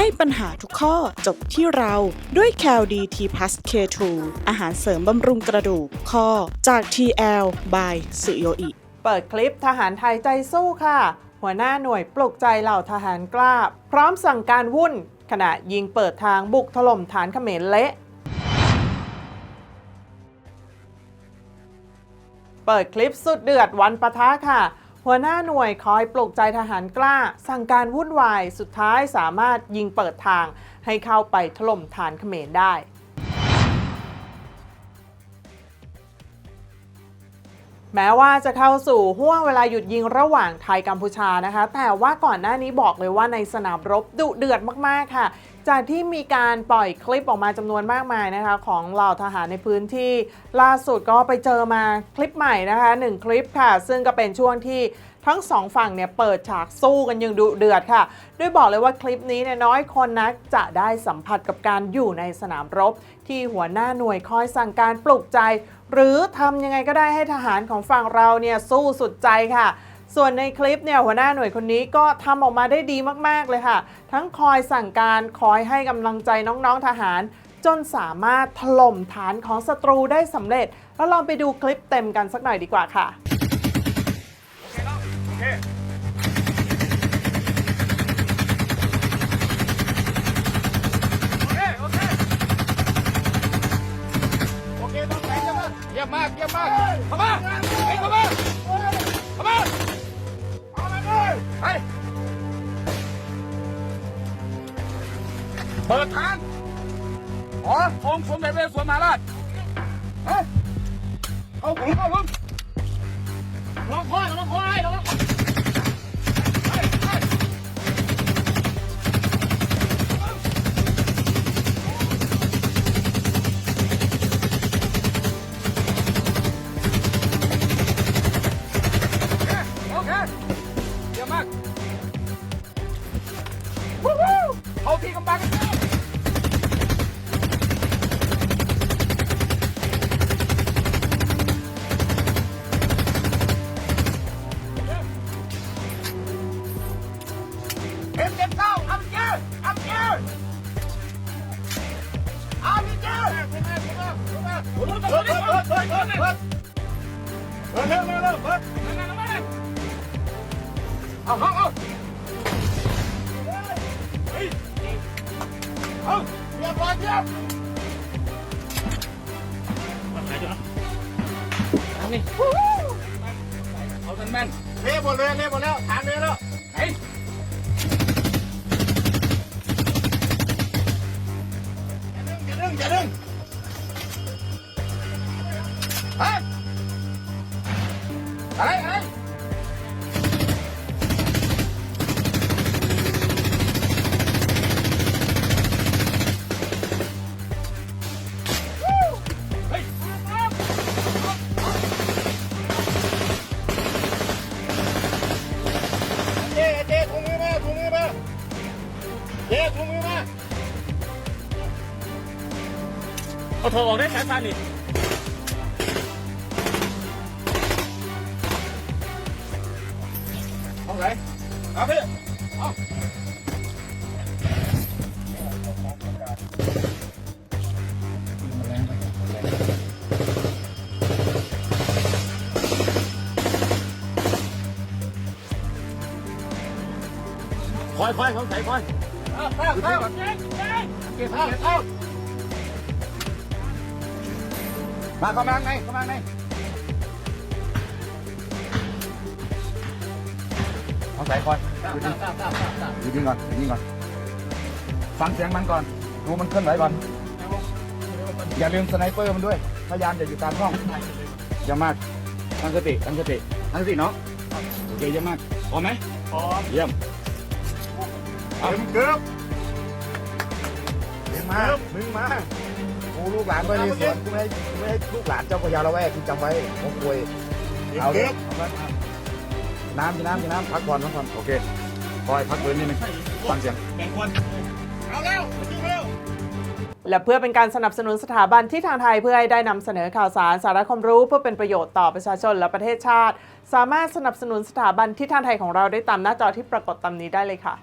ให้ปัญหาทุกข้อจบที่เราด้วยแคลดีทีพัสเคทูอาหารเสริมบำรุงกระดูกข้อจาก TL by สุโยอิ เปิดคลิปทหารไทยใจสู้ค่ะ หัวหน้าหน่วยปลุกใจเหล่าทหารกล้า พร้อมสั่งการวุ่น ขณะยิงเปิดทางบุกถล่มฐานเขมรเละเปิดคลิปสุดเดือดวันปะทะค่ะ หัวหน้าหน่วยคอยปลุกใจทหารกล้า สั่งการวุ่นวาย สุดท้ายสามารถยิงเปิดทางให้เข้าไปถล่มฐานเขมรได้ แม้ว่าจะเข้าสู่ห่วงเวลาหยุดยิงระหว่างไทยกัมพูชานะคะ แต่ว่าก่อนหน้านี้บอกเลยว่าในสนามรบดุเดือดมากๆค่ะ จากที่มีการปล่อยคลิปออกมาจำนวนมากมายนะคะ ของเหล่าทหารในพื้นที่ล่าสุดก็ไปเจอมาคลิปใหม่นะคะหนึ่งคลิปค่ะ ซึ่งก็เป็นช่วงที่ ทั้งสองฝั่งเนี่ยเปิดฉากสู้กันยังดุเดือดค่ะ ด้วยบอกเลยว่าคลิปนี้เนี่ยน้อยคนนักจะได้สัมผัสกับการอยู่ในสนามรบ ที่หัวหน้าหน่วยคอยสั่งการปลุกใจ หรือทำยังไงก็ได้ให้ทหารของฝั่งเราเนี่ยสู้สุดใจค่ะส่วนในคลิปเนี่ยหัวหน้าหน่วยคนนี้ก็ทำออกมาได้ดีมาก ๆ เลยค่ะ ทั้งคอยสั่งการคอยให้กำลังใจน้องๆทหาร จนสามารถถล่มฐานของศัตรูได้สำเร็จ แล้วลองไปดูคลิปเต็มกันสักหน่อยดีกว่าค่ะ เคโอเค โอเคต้องแข็งจัเยเะมากเยี่มากเข้มาเฮ้ยเข้มาเข้ามาเข้ยปเปิดทางอ๋อองค์สมเด็จพระสวนมาลาดเฮ้ยเอาผมเข้าลุง เยอะมากวู้ฮู้เอาพี่กำบัง เอาเอาเอาเฮ้ยเอาเรียบร้อยเรียบเอาแม่นๆเละหมดเลยเละหมดแล้วทางเละแล้วเฮ้ยอย่าดึงอย่าดึงฮะอะไรอะไร เจ๊ถุงมือมา เอาถอดออกได้สายพันนี่เอาไหนเอาพี่เอาคอยคอยเขาใส่คอย เข้าเข้าเข้าเก็บเก็บเข้ามาเข้ามาข้างในเข้ามาข้างในเอาใส่อยอยู่ดีอยู่ดีก่อนอยู่ดีก่อน ฟังเสียงมันก่อนดูมันเคลื่อนไหวก่อน อย่าลืมสไนเปอร์มันด้วย พยายามอย่าอยู่ตามห้องอย่ามากตั้งสติตั้งสติตั้งสติเนาะโอเคเยี่ยมมากพร้อมไหมพร้อมเยี่ยมเอาเกือบ มึงมา มึงมา กูลูกหลานไปในสวนกูไม่ให้กูไม่ให้ลูกหลานเจ้าพญาละแวกกูจำไว้ผมป่วยเอาเด็กน้ำกินน้ำกินน้ำพักผ่อนพักผ่อนโอเคคอยพักเบอร์นิดนึงฟังเสียงและเพื่อเป็นการสนับสนุนสถาบันที่ทางไทยเพื่อให้ได้นำเสนอข่าวสารสาระความรู้เพื่อเป็นประโยชน์ต่อประชาชนและประเทศชาติ สามารถสนับสนุนสถาบันที่ทางไทยของเราได้ตามหน้าจอที่ปรากฏตามนี้ได้เลยค่ะ